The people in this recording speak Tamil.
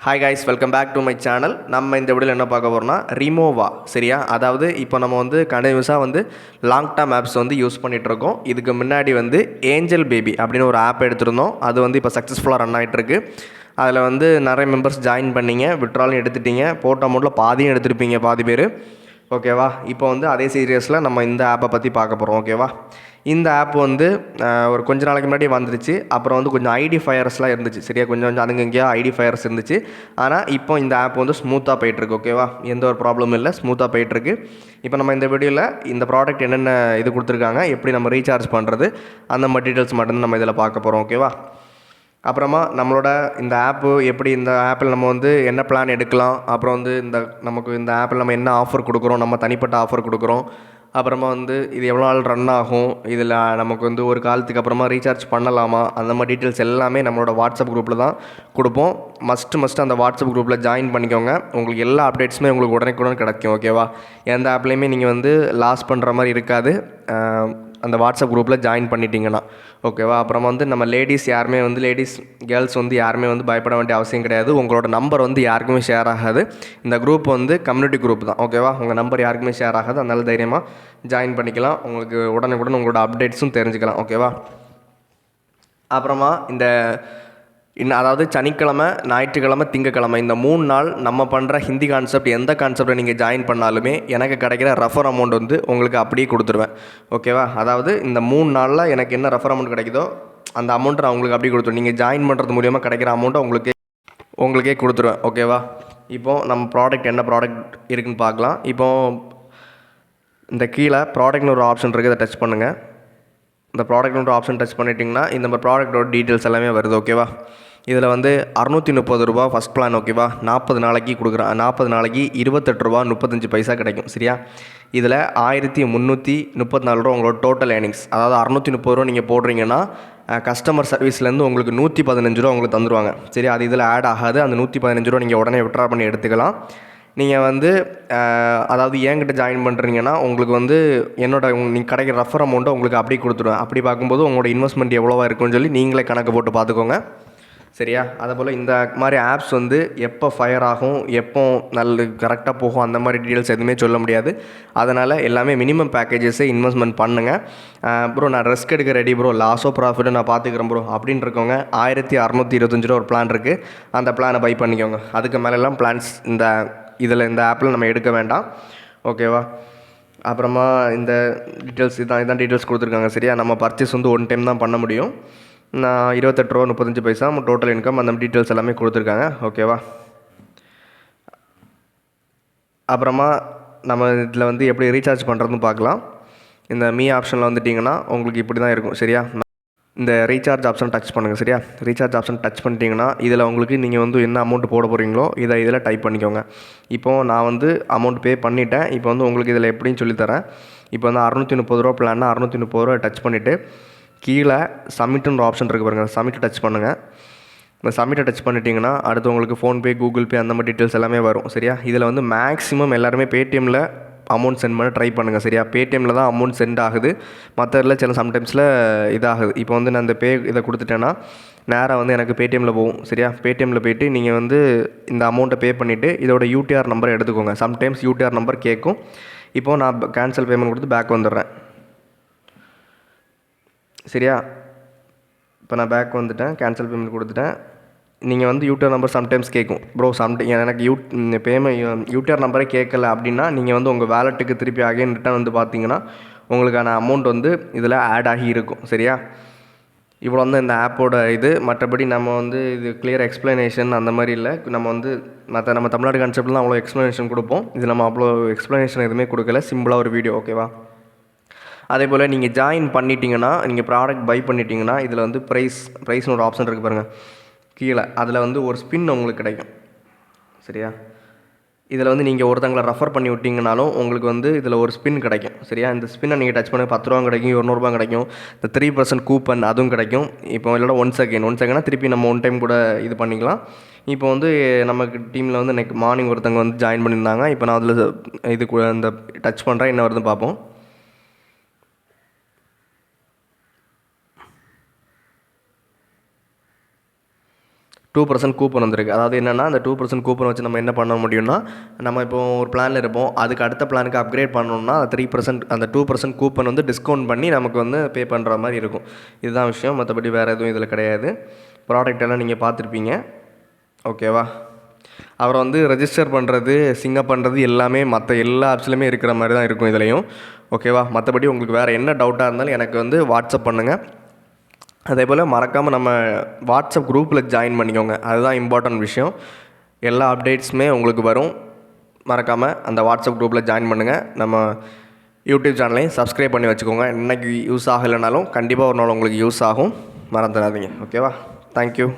Hi guys welcome back to my channel நம்ம இந்த வீடியோவில் என்ன பார்க்க போகிறோம்னா ரிமோவா சரியா? அதாவது இப்போ நம்ம வந்து கண்டினியூஸாக வந்து லாங் டேர்ம் ஆப்ஸ் வந்து யூஸ் பண்ணிகிட்டு இருக்கோம். இதுக்கு முன்னாடி வந்து ஏஞ்சல் பேபி அப்படின்னு ஒரு ஆப் எடுத்திருந்தோம். அது வந்து இப்போ சக்ஸஸ்ஃபுல்லாக ரன் ஆகிட்டு அதில் வந்து நிறைய மெம்பர்ஸ் ஜாயின் பண்ணீங்க விட்ராலும் எடுத்துட்டீங்க போட்ட அமௌண்ட்டில் பாதியும் எடுத்திருப்பீங்க பாதி பேர். ஓகேவா இப்போ வந்து அதே சீரியஸில் நம்ம இந்த ஆப்பை பற்றி பார்க்க போகிறோம் ஓகேவா இந்த ஆப் வந்து ஒரு கொஞ்ச நாளைக்கு முன்னாடி வந்துருச்சு. அப்புறம் வந்து கொஞ்சம் ஐடி ஃபயர்ஸ்லாம் இருந்துச்சு. சரியா? கொஞ்சம் கொஞ்சம் அதுங்க இங்கேயா ஐடி ஃபயர்ஸ் இருந்துச்சு. ஆனால் இப்போ இந்த ஆப் வந்து ஸ்மூத்தாக போயிட்டுருக்கு. ஓகேவா எந்த ஒரு ப்ராப்ளமும் இல்லை. ஸ்மூத்தாக போயிட்டுருக்கு. இப்போ நம்ம இந்த வீடியோவில் இந்த ப்ராடக்ட் என்னென்ன இது கொடுத்துருக்காங்க எப்படி நம்ம ரீசார்ஜ் பண்ணுறது அந்த மாதிரி டீட்டெயில்ஸ் மட்டும் நம்ம இதில் பார்க்க போகிறோம் ஓகேவா அப்புறமா நம்மளோட இந்த ஆப்பு எப்படி இந்த ஆப்பில் நம்ம வந்து என்ன பிளான் எடுக்கலாம் அப்புறம் வந்து இந்த நமக்கு இந்த ஆப்பில் நம்ம என்ன ஆஃபர் கொடுக்குறோம் நம்ம தனிப்பட்ட ஆஃபர் கொடுக்குறோம். அப்புறமா வந்து இது எவ்வளோ நாள் ரன் ஆகும் இதில் நமக்கு வந்து ஒரு காலத்துக்கு அப்புறமா ரீசார்ஜ் பண்ணலாமா அந்த மாதிரி டீட்டெயில்ஸ் எல்லாமே நம்மளோட வாட்ஸ்அப் குரூப்பில் தான் கொடுப்போம். மஸ்ட்டு மஸ்ட்டு அந்த வாட்ஸ்அப் குரூப்பில் ஜாயின் பண்ணிக்கோங்க. உங்களுக்கு எல்லா அப்டேட்ஸுமே உங்களுக்கு உடனே கிடைக்கும் ஓகேவா எந்த ஆப்லேயுமே நீங்கள் வந்து லாஸ் பண்ணுற மாதிரி இருக்காது. அந்த வாட்ஸ்அப் குரூப்பில் ஜாயின் பண்ணிட்டீங்கன்னா ஓகேவா அப்புறம் வந்து நம்ம லேடிஸ் யாருமே வந்து லேடிஸ் கேர்ள்ஸ் வந்து யாருமே வந்து பயப்பட வேண்டிய அவசியம் கிடையாது. உங்களோட நம்பர் வந்து யாருக்குமே ஷேர் ஆகாது. இந்த குரூப் வந்து கம்யூனிட்டி குரூப் தான் ஓகேவா உங்கள் நம்பர் யாருக்குமே ஷேர் ஆகாது. அதனால் தைரியமாக ஜாயின் பண்ணிக்கலாம். உங்களுக்கு உடனுக்குடன் உங்களோட அப்டேட்ஸும் தெரிஞ்சுக்கலாம் ஓகேவா அப்புறமா இந்த இன்னும் அதாவது சனிக்கிழமை ஞாயிற்றுக்கிழமை திங்கக்கிழமை இந்த மூணு நாள் நம்ம பண்ணுற ஹிந்தி கான்செப்ட் எந்த கான்செப்டை நீங்கள் ஜாயின் பண்ணாலுமே எனக்கு கிடைக்கிற ரெஃபர் அமௌண்ட் வந்து உங்களுக்கு அப்படியே கொடுத்துருவேன். ஓகேவா அதாவது இந்த மூணு நாளில் எனக்கு என்ன ரெஃபர் அமௌண்ட் கிடைக்குதோ அந்த அமௌண்ட்டை நான் உங்களுக்கு அப்படியே கொடுத்துருவேன். நீங்கள் ஜாயின் பண்ணுறது மூலியமாக கிடைக்கிற அமௌண்ட்டை உங்களுக்கு உங்களுக்கே கொடுத்துருவேன். ஓகேவா இப்போது நம்ம ப்ராடக்ட் என்ன ப்ராடக்ட் இருக்குன்னு பார்க்கலாம். இப்போது இந்த கீழே ப்ராடக்ட்னு ஒரு ஆப்ஷன் இருக்குது அதை டச் பண்ணுங்கள் இந்த ப்ராடக்ட்ன்ற ஆப்ஷன் டச் பண்ணிட்டிங்கன்னா இந்த ப்ராடக்ட்டோட டீட்டெயில்ஸ் எல்லாமே வருது. ஓகேவா இதில் வந்து அறநூற்றி முப்பது ரூபா ஃபஸ்ட் பிளான் ஓகேவா நாற்பது நாளைக்கு கொடுக்குறான் நாற்பது நாளைக்கு இருபத்தெட்டு ரூபா முப்பத்தஞ்சு பைசா கிடைக்கும் சரியா? இதில் ஆயிரத்தி முந்நூற்றி முப்பத்தி நாலு ரூபா உங்களோட டோட்டல் ஏர்னிங்ஸ் அதாவது அறநூற்றி முப்பது ரூபா நீங்கள் போடுறீங்கன்னா கஸ்டமர் சர்வீஸ்லேருந்து உங்களுக்கு நூற்றி பதினஞ்சு ரூபா உங்களுக்கு தந்துடுவாங்க சரி அது இதில் ஆட் ஆகாது. அந்த நூற்றி பதினஞ்சு ரூபா நீங்கள் உடனே விட்ரா பண்ணி எடுத்துக்கலாம். நீங்கள் வந்து அதாவது என்கிட்ட ஜாயின் பண்ணுறீங்கன்னா உங்களுக்கு வந்து என்னோட நீங்கள் கிடைக்கிற ரெஃபர் அமௌண்ட்டை உங்களுக்கு அப்படியே கொடுத்துருவேன். அப்படி பார்க்கும்போது உங்களோட இன்வெஸ்ட்மெண்ட் எவ்வளோவா இருக்குன்னு சொல்லி நீங்களே கணக்கு போட்டு பார்த்துக்கோங்க. சரியா? அதை போல் இந்த மாதிரி ஆப்ஸ் வந்து எப்போ ஃபயர் ஆகும் எப்போ நல்ல கரெக்டாக போகும் அந்த மாதிரி டீட்டெயில்ஸ் எதுவுமே சொல்ல முடியாது. அதனால் எல்லாமே மினிமம் பேக்கேஜஸே இன்வெஸ்ட்மெண்ட் பண்ணுங்கள் ப்ரோ நான் ரிஸ்க் எடுக்க ரெடி ப்ரோ லாஸோ ப்ராஃபிட்டோ நான் பார்த்துக்கிறேன் ப்ரோ அப்படின்னு இருக்கவங்க ஆயிரத்தி அறநூற்றி இருபத்தஞ்சு ரூபா ஒரு பிளான் இருக்குது அந்த பிளானை பை பண்ணிக்கோங்க. அதுக்கு மேலெல்லாம் பிளான்ஸ் இந்த இதில் இந்த ஆப்பில் நம்ம எடுக்க வேண்டாம். ஓகேவா அப்புறமா இந்த டீட்டெயில்ஸ் இதான் இதான் டீட்டெயில்ஸ் கொடுத்துருக்காங்க சரியா? நம்ம பர்ச்சேஸ் வந்து ஒன் டைம் தான் பண்ண முடியும். நான் இருபத்தெட்டு ரூபா முப்பத்தஞ்சு பைசா டோட்டல் இன்கம் அந்த டீட்டெயில்ஸ் எல்லாமே கொடுத்துருக்காங்க. ஓகேவா அப்புறமா நம்ம இதில் வந்து எப்படி ரீசார்ஜ் பண்ணுறதுன்னு பார்க்கலாம். இந்த மீ ஆப்ஷனில் வந்துட்டிங்கன்னா உங்களுக்கு இப்படி தான் இருக்கும் சரியா? இந்த ரீசார்ஜ் ஆப்ஷன் டச் பண்ணுங்கள் சரியா? ரீசார்ஜ் ஆப்ஷன் டச் பண்ணிட்டீங்கன்னா இதில் உங்களுக்கு நீங்கள் வந்து என்ன அமௌண்ட் போட போகிறீங்களோ இதை இதில் டைப் பண்ணிக்கோங்க. இப்போது நான் வந்து அமௌண்ட் பே பண்ணிட்டேன். இப்போ வந்து உங்களுக்கு இதில் எப்படின்னு சொல்லித்தரேன். இப்போ வந்து அறநூற்றி முப்பது ரூபா பிளான்னா அறநூற்றி முப்பது ரூபா டச் பண்ணிவிட்டு கீழே சப்மிட்டுன்ற ஆப்ஷன் இருக்குது பாருங்கள் சப்மிட் டச் பண்ணுங்கள் இந்த சப்மிட்டை டச் பண்ணிட்டீங்கன்னா அடுத்து உங்களுக்கு ஃபோன்பே கூகுள் பே அந்த மாதிரி டீட்டெயில்ஸ் எல்லாமே வரும் சரியா? இதில் வந்து மேக்ஸிமம் எல்லாருமே பேடிஎம்மில் அமௌண்ட் சென்ட் பண்ண ட்ரை பண்ணுங்கள் சரியா? பேடிஎம்மில் தான் அமௌண்ட் சென்ட் ஆகுது. மற்றதில் சில சம்டைம்ஸில் இதாகுது. இப்போ வந்து நான் இந்த பே இதை கொடுத்துட்டேன்னா நேராக வந்து எனக்கு பேடிஎம்மில் போகும் சரியா? பேடிஎம்மில் போயிட்டு நீங்கள் வந்து இந்த அமௌண்ட்டை பே பண்ணிவிட்டு இதோட யூடிஆர் நம்பரை எடுத்துக்கோங்க. சம்டைம்ஸ் யூடிஆர் நம்பர் கேட்கும். இப்போது நான் கேன்சல் பேமெண்ட் கொடுத்து பேக் வந்துடுறேன். சரியா? இப்போ நான் பேக் வந்துட்டேன் கேன்சல் பேமெண்ட் கொடுத்துட்டேன். நீங்கள் வந்து யூடிஆர் நம்பர் சம்டைம்ஸ் கேட்கும் ப்ரோ சம்டை எனக்கு யூ பேமெண்ட் யூடிஆர் நம்பரே கேட்கல அப்படின்னா நீங்கள் வந்து உங்கள் வேலெட்டுக்கு திருப்பி அகைன் ரிட்டர்ன் வந்து பார்த்தீங்கன்னா உங்களுக்கான அமௌண்ட் வந்து இதில் ஆட் ஆகி இருக்கும். சரியா? இவ்வளோ வந்து இந்த ஆப்போட இது. மற்றபடி நம்ம வந்து இது கிளியர் எக்ஸ்ப்ளனேஷன் அந்த மாதிரி இல்லை. நம்ம வந்து மற்ற நம்ம தமிழ்நாடு கான்செப்ட்லாம் அவ்வளோ எக்ஸ்ப்ளனேஷன் கொடுப்போம். இது நம்ம அவ்வளோ எக்ஸ்ப்ளனேஷன் எதுவுமே கொடுக்கல. சிம்பிளாக ஒரு வீடியோ ஓகேவா அதே போல் நீங்கள் ஜாயின் பண்ணிட்டீங்கன்னா நீங்கள் ப்ராடக்ட் பை பண்ணிட்டீங்கன்னா இதில் வந்து ப்ரைஸ் ப்ரைஸ்னு ஒரு ஆப்ஷன் இருக்குது பாருங்கள் கீழே. அதில் வந்து ஒரு ஸ்பின் உங்களுக்கு கிடைக்கும். சரியா? இதில் வந்து நீங்கள் ஒருத்தங்களை ரெஃபர் பண்ணி விட்டிங்கனாலும் உங்களுக்கு வந்து இதில் ஒரு ஸ்பின் கிடைக்கும். சரியா? இந்த ஸ்பின்னை நீங்கள் டச் பண்ணி பத்து ரூபா கிடைக்கும் இரநூறுபா கிடைக்கும். இந்த த்ரீ பர்சன்ட் கூப்பன் அதுவும் கிடைக்கும். இப்போ இல்லைனா ஒன் செகண்ட் ஒன் செகண்ட்னா திருப்பி நம்ம ஒன் டைம் கூட இது பண்ணிக்கலாம். இப்போ வந்து நமக்கு டீமில் வந்து நெக் மார்னிங் ஒருத்தவங்க வந்து ஜாயின் பண்ணியிருந்தாங்க. இப்போ நான் அதில் இது கு- இந்த டச் பண்ணுறேன் என்ன வருதுன்னு பார்ப்போம். டூ பர்சன்ட் கூப்பன் வந்திருக்கு. அதாவது என்னென்னா அந்த டூ பர்சன்ட் கூப்பன் வச்சு நம்ம என்ன பண்ண முடியும்னா நம்ம இப்போ ஒரு பிளானில் இருப்போம். அதுக்கு அடுத்த பிளானுக்கு அப்கிரேட் பண்ணணும்னா த்ரீ பர்சன்ட் அந்த டூ பர்சன்ட் கூப்பன் வந்து டிஸ்கவுண்ட் பண்ணி நமக்கு வந்து பே பண்ணுற மாதிரி இருக்கும். இதுதான் விஷயம். மற்றபடி வேறு எதுவும் இதில் கிடையாது. ப்ராடக்ட் எல்லாம் நீங்கள் பார்த்துருப்பீங்க. ஓகேவா அப்புறம் வந்து ரெஜிஸ்டர் பண்ணுறது சிங்கப் பண்ணுறது எல்லாமே மற்ற எல்லா ஆப்ஸ்லையுமே இருக்கிற மாதிரி தான் இருக்கும் இதுலேயும். ஓகேவா மற்றபடி உங்களுக்கு வேறு என்ன டவுட்டாக இருந்தாலும் எனக்கு வந்து வாட்ஸ்அப் பண்ணுங்கள் அதே போல் மறக்காமல் நம்ம வாட்ஸ்அப் குரூப்பில் ஜாயின் பண்ணிக்கோங்க. அதுதான் இம்பார்ட்டண்ட் விஷயம். எல்லா அப்டேட்ஸுமே உங்களுக்கு வரும். மறக்காமல் அந்த வாட்ஸ்அப் குரூப்பில் ஜாயின் பண்ணுங்கள் நம்ம யூடியூப் சேனலையும் சப்ஸ்கிரைப் பண்ணி வச்சுக்கோங்க. இன்றைக்கி யூஸ் ஆகலைனாலும் கண்டிப்பாக ஒரு நாள் உங்களுக்கு யூஸ் ஆகும். மறந்துடாதீங்க. ஓகேவா தேங்க்யூ